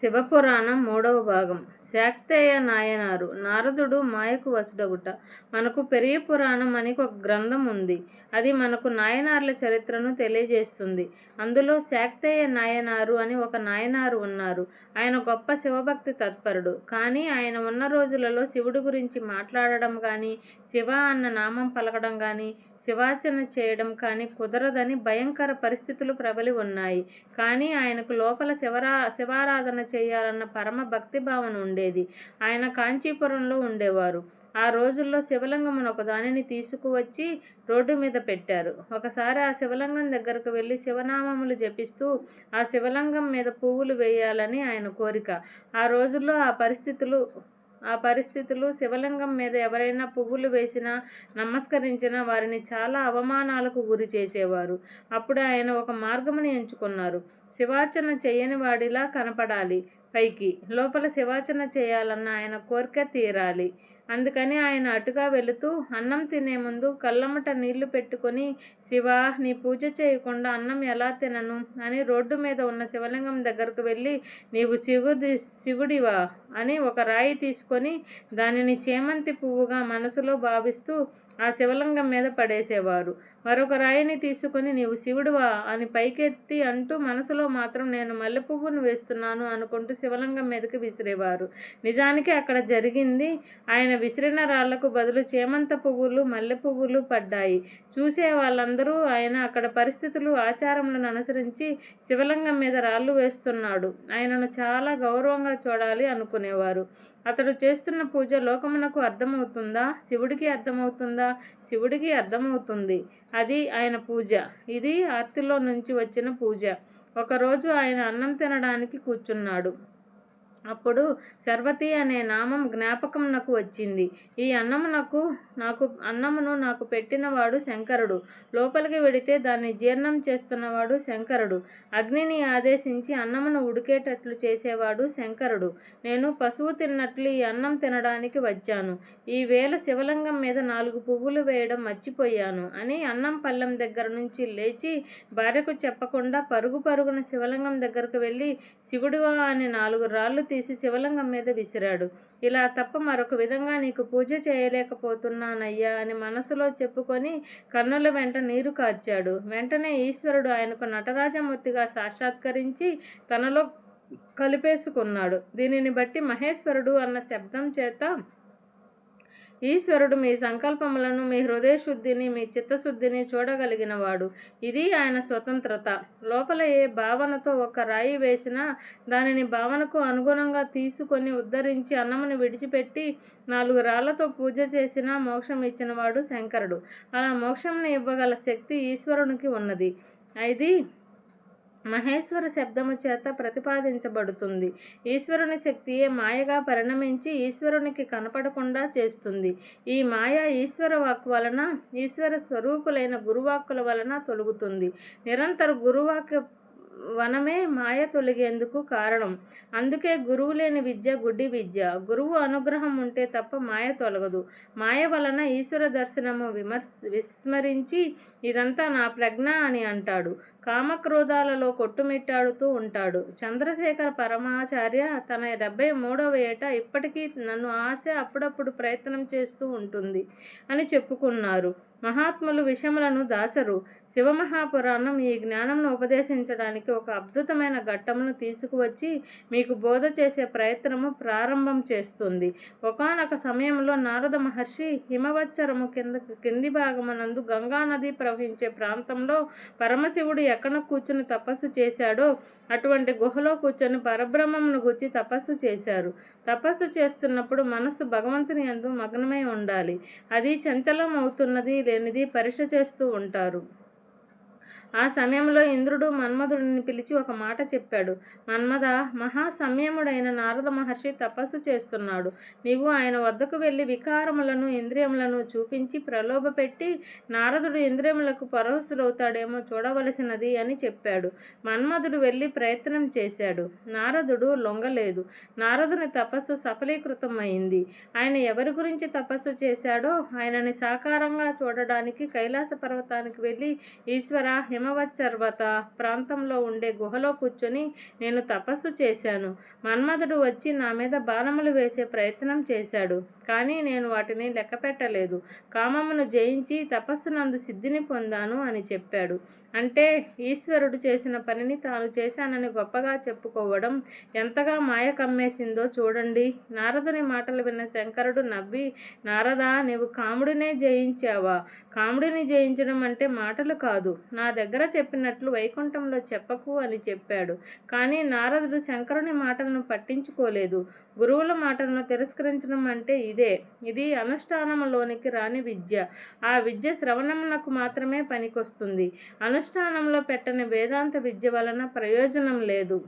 శివపురాణం మూడవ భాగం. శాక్తేయ నాయనారు నారదుడు మాయకు వసుడగుట. మనకు పెరియ పురాణం అని ఒక గ్రంథం ఉంది. అది మనకు నాయనార్ల చరిత్రను తెలియజేస్తుంది. అందులో శాక్తేయ నాయనారు అని ఒక నాయనారు ఉన్నారు. ఆయన గొప్ప శివభక్తి తత్పరుడు. కానీ ఆయన ఉన్న రోజులలో శివుడి గురించి మాట్లాడడం కానీ శివ అన్న నామం పలకడం కానీ శివార్చన చేయడం కానీ కుదరదని భయంకర పరిస్థితులు ప్రబలి ఉన్నాయి. కానీ ఆయనకు లోపల శివరా శివారాధన చేయాలన్న పరమ భక్తి భావన ఉండేది. ఆయన కాంచీపురంలో ఉండేవారు. ఆ రోజుల్లో శివలింగమును ఒక దానిని తీసుకువచ్చి రోడ్డు మీద పెట్టారు. ఒకసారి ఆ శివలింగం దగ్గరకు వెళ్ళి శివనామములు జపిస్తూ ఆ శివలింగం మీద పువ్వులు వేయాలని ఆయన కోరిక. ఆ రోజుల్లో ఆ పరిస్థితులు ఆ పరిస్థితులు శివలింగం మీద ఎవరైనా పువ్వులు వేసినా నమస్కరించినా వారిని చాలా అవమానాలకు గురి చేసేవారు. అప్పుడు ఆయన ఒక మార్గముని ఎంచుకున్నారు. శివార్చన చేయని వాడిలా కనపడాలి పైకి. లోపల శివార్చన చేయాలన్న ఆయన కోరిక తీరాలి. అందుకని ఆయన అటుగా వెళుతూ అన్నం తినే ముందు కళ్ళమ్మట నీళ్ళు పెట్టుకొని శివ నీ పూజ చేయకుండా అన్నం ఎలా తినను అని రోడ్డు మీద ఉన్న శివలింగం దగ్గరకు వెళ్ళి నీవు శివుడి శివుడివా అని ఒక రాయి తీసుకొని దానిని చేమంతి పువ్వుగా మనసులో భావిస్తూ ఆ శివలింగం మీద పడేసేవారు. మరొక రాయిని తీసుకొని నీవు శివుడువా అని పైకెత్తి అంటూ మనసులో మాత్రం నేను మల్లె పువ్వును వేస్తున్నాను అనుకుంటూ శివలింగం మీదకి విసిరేవారు. నిజానికి అక్కడ జరిగింది. ఆయన విసిరిన రాళ్ళకు బదులు చేమంత పువ్వులు మల్లె పువ్వులు పడ్డాయి. చూసే వాళ్ళందరూ ఆయన అక్కడ పరిస్థితులు ఆచారములను అనుసరించి శివలింగం మీద రాళ్ళు వేస్తున్నాడు. ఆయనను చాలా గౌరవంగా చూడాలి అనుకునేవారు. అతడు చేస్తున్న పూజ లోకమునకు అర్థమవుతుందా? శివుడికి అర్థమవుతుందా? శివుడికి అర్థమవుతుంది. అది ఆయన పూజ. ఇది ఆర్తిలో నుంచి వచ్చిన పూజ. ఒకరోజు ఆయన అన్నం తినడానికి కూర్చున్నాడు. అప్పుడు శర్వతి అనే నామం జ్ఞాపకం నాకు వచ్చింది. ఈ అన్నమునకు నాకు అన్నమును నాకు పెట్టినవాడు శంకరుడు. లోపలికి వెడితే దాన్ని జీర్ణం చేస్తున్నవాడు శంకరుడు. అగ్నిని ఆదేశించి అన్నమును ఉడికేటట్లు చేసేవాడు శంకరుడు. నేను పశువు తిన్నట్లు ఈ అన్నం తినడానికి వచ్చాను. ఈ వేళ శివలింగం మీద నాలుగు పువ్వులు వేయడం మర్చిపోయాను అని అన్నం పళ్ళెం దగ్గర నుంచి లేచి భార్యకు చెప్పకుండా పరుగు పరుగున శివలింగం దగ్గరకు వెళ్ళి శివుడివా అని నాలుగు రాళ్ళు తీసి శివలింగం మీద విసిరాడు. ఇలా తప్ప మరొక విధంగా నీకు పూజ చేయలేకపోతున్నానయ్యా అని మనసులో చెప్పుకొని కన్నుల వెంట నీరు కార్చాడు. వెంటనే ఈశ్వరుడు ఆయనకు నటరాజమూర్తిగా సాక్షాత్కరించి తనలో కలిపేసుకున్నాడు. దీనిని బట్టి మహేశ్వరుడు అన్న శబ్దం చేత ఈశ్వరుడు మీ సంకల్పములను మీ హృదయ శుద్ధిని మీ చిత్తశుద్ధిని చూడగలిగినవాడు. ఇది ఆయన స్వతంత్రత. లోపల ఏ భావనతో ఒక రాయి వేసినా దానిని భావనకు అనుగుణంగా తీసుకొని ఉద్ధరించి అన్నమును విడిచిపెట్టి నాలుగు రాళ్ళతో పూజ చేసినా మోక్షం ఇచ్చినవాడు శంకరుడు. అలా మోక్షంని ఇవ్వగల శక్తి ఈశ్వరునికి ఉన్నది. అయితే మహేశ్వర శబ్దము చేత ప్రతిపాదించబడుతుంది. ఈశ్వరుని శక్తియే మాయగా పరిణమించి ఈశ్వరునికి కనపడకుండా చేస్తుంది. ఈ మాయ ఈశ్వర వాక్ వలన ఈశ్వర స్వరూపులైన గురువాక్కుల వలన తొలుగుతుంది. నిరంతర గురువాక్ వనమే మాయ తొలగేందుకు కారణం. అందుకే గురువు లేని విద్య గుడ్డి విద్య. గురువు అనుగ్రహం ఉంటే తప్ప మాయ తొలగదు. మాయ వలన ఈశ్వర దర్శనము విమర్శ విస్మరించి ఇదంతా నా ప్రజ్ఞ అని అంటాడు. కామక్రోధాలలో కొట్టుమిట్టాడుతూ ఉంటాడు. చంద్రశేఖర పరమాచార్య తన డెబ్బై మూడవ ఏట ఇప్పటికీ నన్ను ఆశ అప్పుడప్పుడు ప్రయత్నం చేస్తూ ఉంటుంది అని చెప్పుకున్నారు. మహాత్ములు విషములను దాచరు. శివమహాపురాణం ఈ జ్ఞానంను ఉపదేశించడానికి ఒక అద్భుతమైన ఘట్టమును తీసుకువచ్చి మీకు బోధ చేసే ప్రయత్నము ప్రారంభం చేస్తుంది. ఒకనొక సమయంలో నారద మహర్షి హిమవచ్చరము కింద కింది భాగమునందు గంగానది ప్రవహించే ప్రాంతంలో పరమశివుడు ఎక్కడ కూర్చుని తపస్సు చేశాడో అటువంటి గుహలో కూర్చొని పరబ్రహ్మమును గుచ్చి తపస్సు చేశారు. తపస్సు చేస్తున్నప్పుడు మనస్సు భగవంతుని ఎందు మగ్నమై ఉండాలి. అది చంచలం అవుతున్నది లేనిది పరీక్ష చేస్తూ ఉంటారు. ఆ సమయంలో ఇంద్రుడు మన్మధుడిని పిలిచి ఒక మాట చెప్పాడు. మన్మథ మహాసమ్యముడైన నారద మహర్షి తపస్సు చేస్తున్నాడు. నీవు ఆయన వద్దకు వెళ్ళి వికారములను ఇంద్రియములను చూపించి ప్రలోభపెట్టి నారదుడు ఇంద్రియములకు పరవశుడవుతాడేమో చూడవలసినది అని చెప్పాడు. మన్మధుడు వెళ్ళి ప్రయత్నం చేశాడు. నారదుడు లొంగలేదు. నారదుని తపస్సు సఫలీకృతం అయింది ఆయన ఎవరి గురించి తపస్సు చేశాడో ఆయనని సాకారంగా చూడడానికి కైలాస పర్వతానికి వెళ్ళి ఈశ్వర హిమ హిమవచ్చర్వత ప్రాంతంలో ఉండే గుహలో కూర్చొని నేను తపస్సు చేశాను. మన్మథుడు వచ్చి నా మీద బాణములు వేసే ప్రయత్నం చేశాడు. కానీ నేను వాటిని లెక్కపెట్టలేదు. కామమును జయించి తపస్సునందు సిద్ధిని పొందాను అని చెప్పాడు. అంటే ఈశ్వరుడు చేసిన పనిని తాను చేశానని గొప్పగా చెప్పుకోవడం ఎంతగా మాయ కమ్మేసిందో చూడండి. నారదుని మాటలు విన్న శంకరుడు నవ్వి నారదా నీవు కాముడినే జయించావా? కాముడిని జయించడం అంటే మాటలు కాదు. నా దగ్గర చెప్పినట్లు వైకుంఠంలో చెప్పకు అని చెప్పాడు. కానీ నారదుడు శంకరుని మాటలను పట్టించుకోలేదు. గురువుల మాటలను తిరస్కరించడం అంటే ఇదే. ఇది అనుష్ఠానంలోనికి రాని విద్య. ఆ విద్య శ్రవణమునకు మాత్రమే పనికొస్తుంది. అనుష్ఠానంలో పెట్టని వేదాంత విద్య వలన ప్రయోజనం లేదు.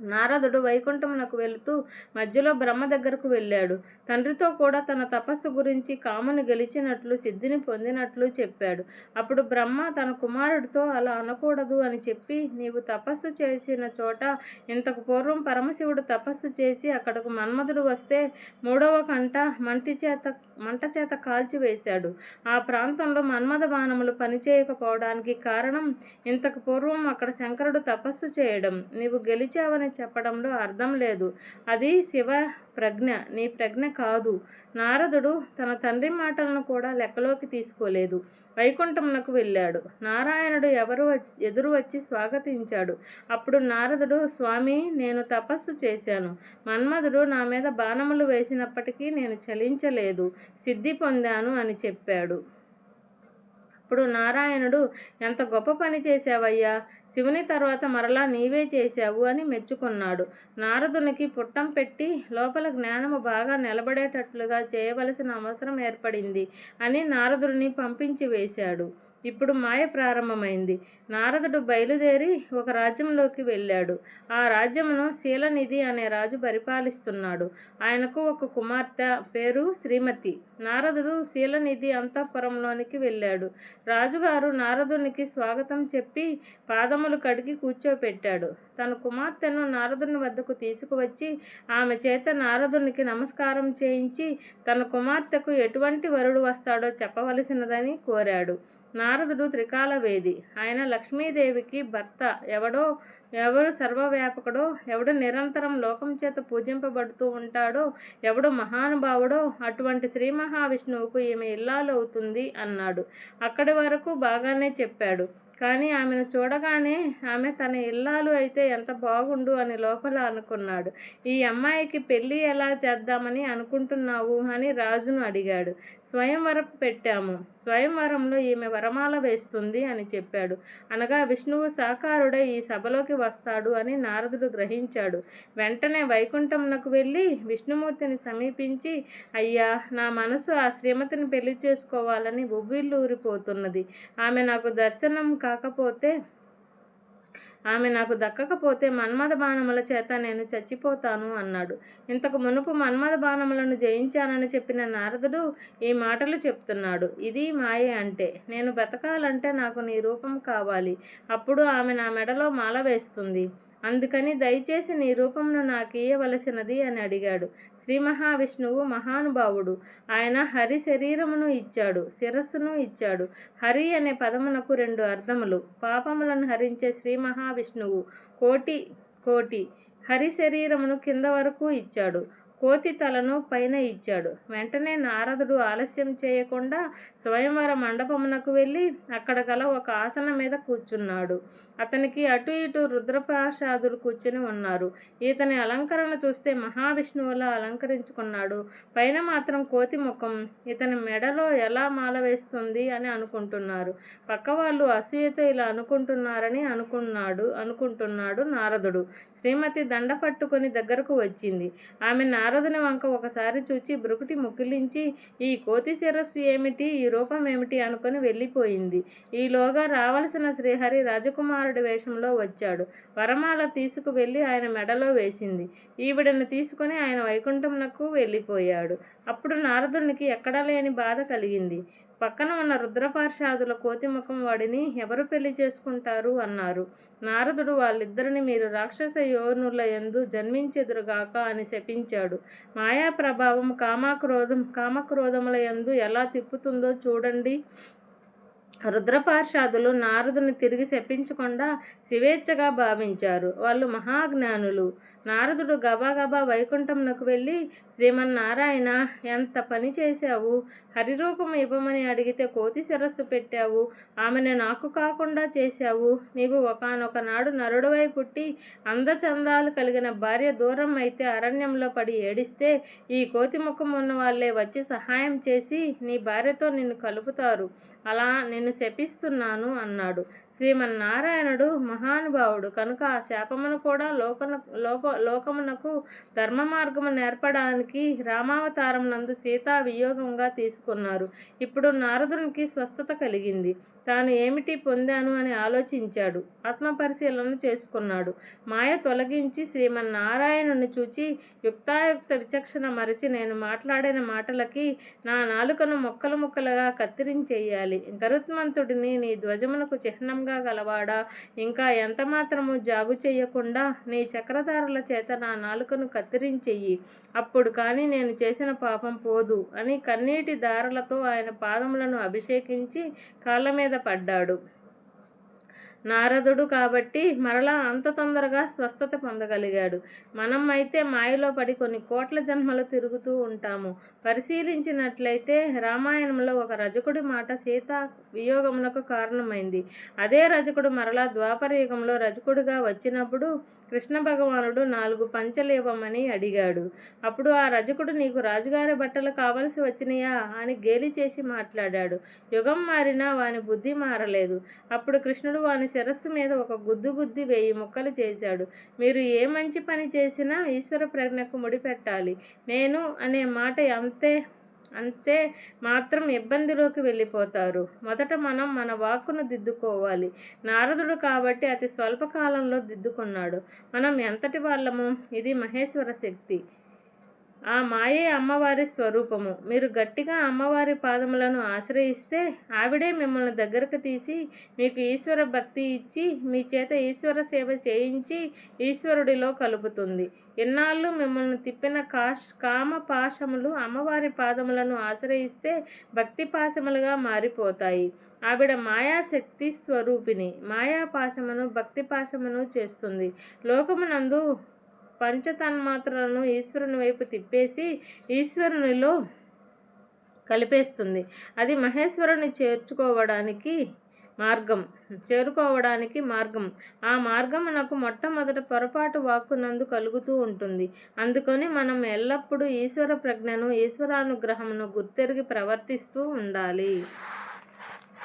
నారదుడు వైకుంఠమునకు వెళుతూ మధ్యలో బ్రహ్మ దగ్గరకు వెళ్ళాడు. తండ్రితో కూడా తన తపస్సు గురించి కాముని గెలిచినట్లు సిద్ధిని పొందినట్లు చెప్పాడు. అప్పుడు బ్రహ్మ తన కుమారుడితో అలా అనకూడదు అని చెప్పి నీవు తపస్సు చేసిన చోట ఇంతకు పూర్వం పరమశివుడు తపస్సు చేసి అక్కడకు మన్మధుడు వస్తే మూడవ కంట మంటి చేత మంట చేత కాల్చివేశాడు ఆ ప్రాంతంలో మన్మథ బాణములు పనిచేయకపోవడానికి కారణం ఇంతకు పూర్వం అక్కడ శంకరుడు తపస్సు చేయడం. నీవు గెలిచావని చెప్పడంలో అర్థం లేదు. అది శివ ప్రజ్ఞ. నీ ప్రజ్ఞ కాదు. నారదుడు తన తండ్రి మాటలను కూడా లెక్కలోకి తీసుకోలేదు. వైకుంఠమునకు వెళ్ళాడు. నారాయణుడు ఎవరు ఎదురు వచ్చి స్వాగతించాడు. అప్పుడు నారదుడు స్వామి నేను తపస్సు చేశాను. మన్మధుడు నా మీద బాణములు వేసినప్పటికీ నేను చలించలేదు. సిద్ధి పొందాను అని చెప్పాడు. అప్పుడు నారాయణుడు ఎంత గొప్ప పని చేశావయ్యా! శివుని తర్వాత మరలా నీవే చేశావు అని మెచ్చుకున్నాడు. నారదునికి పుట్టం పెట్టి లోపల జ్ఞానము బాగా నిలబడేటట్లుగా చేయవలసిన అవసరం ఏర్పడింది అని నారదుడిని పంపించి వేశాడు. ఇప్పుడు మాయ ప్రారంభమైంది. నారదుడు బయలుదేరి ఒక రాజ్యంలోకి వెళ్ళాడు. ఆ రాజ్యమును శీలనిధి అనే రాజు పరిపాలిస్తున్నాడు. ఆయనకు ఒక కుమార్తె పేరు శ్రీమతి. నారదుడు శీలనిధి అంతఃపురంలోనికి వెళ్ళాడు. రాజుగారు నారదునికి స్వాగతం చెప్పి పాదములు కడిగి కూర్చోపెట్టాడు. తన కుమార్తెను నారదుని వద్దకు తీసుకువచ్చి ఆమె చేత నారదునికి నమస్కారం చేయించి తన కుమార్తెకు ఎటువంటి వరుడు వస్తాడో చెప్పవలసినదని కోరాడు. నారదుడు త్రికాలవేది. ఆయన లక్ష్మీదేవికి భర్త. ఎవడో ఎవడు సర్వవ్యాపకుడో ఎవడు నిరంతరం లోకం చేత పూజింపబడుతూ ఉంటాడో ఎవడు మహానుభావుడో అటువంటి శ్రీ మహావిష్ణువుకు ఈమె ఇల్లాలవుతుంది అన్నాడు. అక్కడి వరకు బాగానే చెప్పాడు. కానీ ఆమెను చూడగానే ఆమె తన ఇల్లాలు అయితే ఎంత బాగుండు అని లోపల అనుకున్నాడు. ఈ అమ్మాయికి పెళ్ళి ఎలా చేద్దామని అనుకుంటున్నావు అని రాజును అడిగాడు. స్వయంవరం పెట్టాము. స్వయంవరంలో ఈమె వరమాల వేస్తుంది అని చెప్పాడు. అనగా విష్ణువు సహకారుడే ఈ సభలోకి వస్తాడు అని నారదుడు గ్రహించాడు. వెంటనే వైకుంఠంనకు వెళ్ళి విష్ణుమూర్తిని సమీపించి అయ్యా నా మనసు ఆ శ్రీమతిని పెళ్ళి చేసుకోవాలని ఉవ్విల్లూరిపోతున్నది ఆమె నాకు దర్శనం కాకపోతే ఆమె నాకు దక్కకపోతే మన్మథ బాణముల చేత నేను చచ్చిపోతాను అన్నాడు. ఇంతకు మునుపు మన్మథ బాణములను జయించానని చెప్పిన నారదుడు ఈ మాటలు చెప్తున్నాడు. ఇది మాయే అంటే నేను బ్రతకాలంటే నాకు నీ రూపం కావాలి. అప్పుడు ఆమె నా మెడలో మాల వేస్తుంది. అందుకని దయచేసి నీ రూపమును నాకు ఇయ్యవలసినది అని అడిగాడు. శ్రీ మహావిష్ణువు మహానుభావుడు. ఆయన హరి శరీరమును ఇచ్చాడు శిరస్సును ఇచ్చాడు. హరి అనే పదమునకు రెండు అర్థములు. పాపములను హరించే శ్రీ మహావిష్ణువు కోటి కోటి హరి శరీరమును కింద వరకు ఇచ్చాడు. కోతి తలను పైన ఇచ్చాడు. వెంటనే నారదుడు ఆలస్యం చేయకుండా స్వయంవర మండపమునకు వెళ్ళి అక్కడ గల ఒక ఆసనం మీద కూర్చున్నాడు. అతనికి అటు ఇటు రుద్రప్రాసాదులు కూర్చుని ఉన్నారు. ఇతని అలంకరణ చూస్తే మహావిష్ణువులా అలంకరించుకున్నాడు. పైన మాత్రం కోతి ముఖం. ఇతని మెడలో ఎలా మాల వేస్తుంది అని అనుకుంటున్నారు. పక్క వాళ్ళు అసూయతో ఇలా అనుకుంటున్నారని అనుకున్నాడు అనుకుంటున్నాడు నారదుడు. శ్రీమతి దండ పట్టుకొని దగ్గరకు వచ్చింది. ఆమె నారదుని వంక ఒకసారి చూచి బ్రుకుటి ముక్కిలించి ఈ కోతి శిరస్సు ఏమిటి? ఈ రూపం ఏమిటి? అనుకొని వెళ్ళిపోయింది. ఈలోగా రావలసిన శ్రీహరి రాజకుమారుడి వేషంలో వచ్చాడు. వరమాల తీసుకువెళ్ళి ఆయన మెడలో వేసింది. ఈవిడను తీసుకుని ఆయన వైకుంఠంనకు వెళ్ళిపోయాడు. అప్పుడు నారదునికి ఎక్కడా లేని బాధ కలిగింది. పక్కన ఉన్న రుద్రపార్షాదుల కోతిముఖం వాడిని ఎవరు పెళ్ళి చేసుకుంటారు అన్నారు. నారదుడు వాళ్ళిద్దరిని మీరు రాక్షస యోనుల ఎందు జన్మించెదురుగాక అని శపించాడు. మాయా ప్రభావం కామక్రోధం కామక్రోధముల ఎందు ఎలా తిప్పుతుందో చూడండి. రుద్రపార్షాదులు నారదుని తిరిగి శపించకుండా స్వేచ్ఛగా భావించారు. వాళ్ళు మహాజ్ఞానులు. నారదుడు గబాగబా వైకుంఠంలోకి వెళ్ళి శ్రీమన్నారాయణ ఎంత పని చేశావు? హరిరూపం ఇవ్వమని అడిగితే కోతి శిరస్సు పెట్టావు. ఆమెను నాకు కాకుండా చేశావు. నీవు ఒకనొక నాడు నరుడువై పుట్టి అందచందాలు కలిగిన భార్య దూరం అయితే అరణ్యంలో పడి ఏడిస్తే ఈ కోతి ముఖం ఉన్న వాళ్ళే వచ్చి సహాయం చేసి నీ భార్యతో నిన్ను కలుపుతారు. అలా నిన్ను శపిస్తున్నాను అన్నాడు. శ్రీమన్నారాయణుడు మహానుభావుడు. కనుక ఆ శాపమును కూడా లోకన లోక లోకమునకు ధర్మ మార్గము నేర్పడానికి రామావతారం నందు సీతా వియోగంగా తీసుకున్నారు. ఇప్పుడు నారదునికి స్వస్థత కలిగింది. తాను ఏమిటి పొందాను అని ఆలోచించాడు. ఆత్మపరిశీలన చేసుకున్నాడు. మాయ తొలగించి శ్రీమన్నారాయణుని చూచి యుక్తాయుక్త విచక్షణ మరచి నేను మాట్లాడిన మాటలకి నా నాలుకను ముక్కలు ముక్కలుగా కత్తిరించేయాలి. గరుత్మంతుడిని నీ ధ్వజమునకు చిహ్నంగా గలవాడా? ఇంకా ఎంత మాత్రము జాగు చేయకుండా నీ చక్రధారుల చేత నా నాలుకను కత్తిరించెయ్యి. అప్పుడు కానీ నేను చేసిన పాపం పోదు అని కన్నీటి దారలతో ఆయన పాదములను అభిషేకించి కాళ్ళ మీద పడ్డాడు. నారదుడు కాబట్టి మరలా అంత తొందరగా స్వస్థత పొందగలిగాడు. మనం అయితే మాయలో పడి కొన్ని కోట్ల జన్మలు తిరుగుతూ ఉంటాము. పరిశీలించినట్లయితే రామాయణంలో ఒక రజకుడి మాట సీత వియోగమునకు కారణమైంది. అదే రజకుడు మరలా ద్వాపర యుగంలో రజకుడిగా వచ్చినప్పుడు కృష్ణ భగవానుడు నాలుగు పంచలు ఇవ్వమని అడిగాడు. అప్పుడు ఆ రజకుడు నీకు రాజుగారి బట్టలు కావలసి వచ్చినాయా? అని గేలి చేసి మాట్లాడాడు. యుగం మారినా వాని బుద్ధి మారలేదు. అప్పుడు కృష్ణుడు వాని శిరస్సు మీద ఒక గుద్దు గుద్ది వేయి ముక్కలు చేశాడు. మీరు ఏ మంచి పని చేసినా ఈశ్వర ప్రజ్ఞకు ముడిపెట్టాలి నేను అనే మాట అంతే అంతే మాత్రం ఇబ్బందిలోకి వెళ్ళిపోతారు. మొదట మనం మన వాక్కును దిద్దుకోవాలి. నారదుడు కాబట్టి అతి స్వల్పకాలంలో దిద్దుకున్నాడు. మనం ఎంతటి వాళ్ళము? ఇది మహేశ్వర శక్తి. ఆ మాయే అమ్మవారి స్వరూపము. మీరు గట్టిగా అమ్మవారి పాదములను ఆశ్రయిస్తే ఆవిడే మిమ్మల్ని దగ్గరకు తీసి మీకు ఈశ్వర భక్తి ఇచ్చి మీ చేత ఈశ్వర సేవ చేయించి ఈశ్వరుడిలో కలుపుతుంది. ఇన్నాళ్ళు మిమ్మల్ని తిప్పిన కాష్ కామ పాశములు అమ్మవారి పాదములను ఆశ్రయిస్తే భక్తి పాశములుగా మారిపోతాయి. ఆవిడ మాయాశక్తి స్వరూపిణి. మాయా పాశమును భక్తి పాశమును చేస్తుంది. లోకమునందు పంచతన్మాత్రలను ఈశ్వరుని వైపు తిప్పేసి ఈశ్వరునిలో కలిపేస్తుంది. అది మహేశ్వరుని చేర్చుకోవడానికి మార్గం చేరుకోవడానికి మార్గం. ఆ మార్గం నాకు మొట్టమొదట పొరపాటు వాక్కునందు కలుగుతూ ఉంటుంది. అందుకని మనం ఎల్లప్పుడూ ఈశ్వర ప్రజ్ఞను ఈశ్వరానుగ్రహమును గుర్తెరిగి ప్రవర్తిస్తూ ఉండాలి.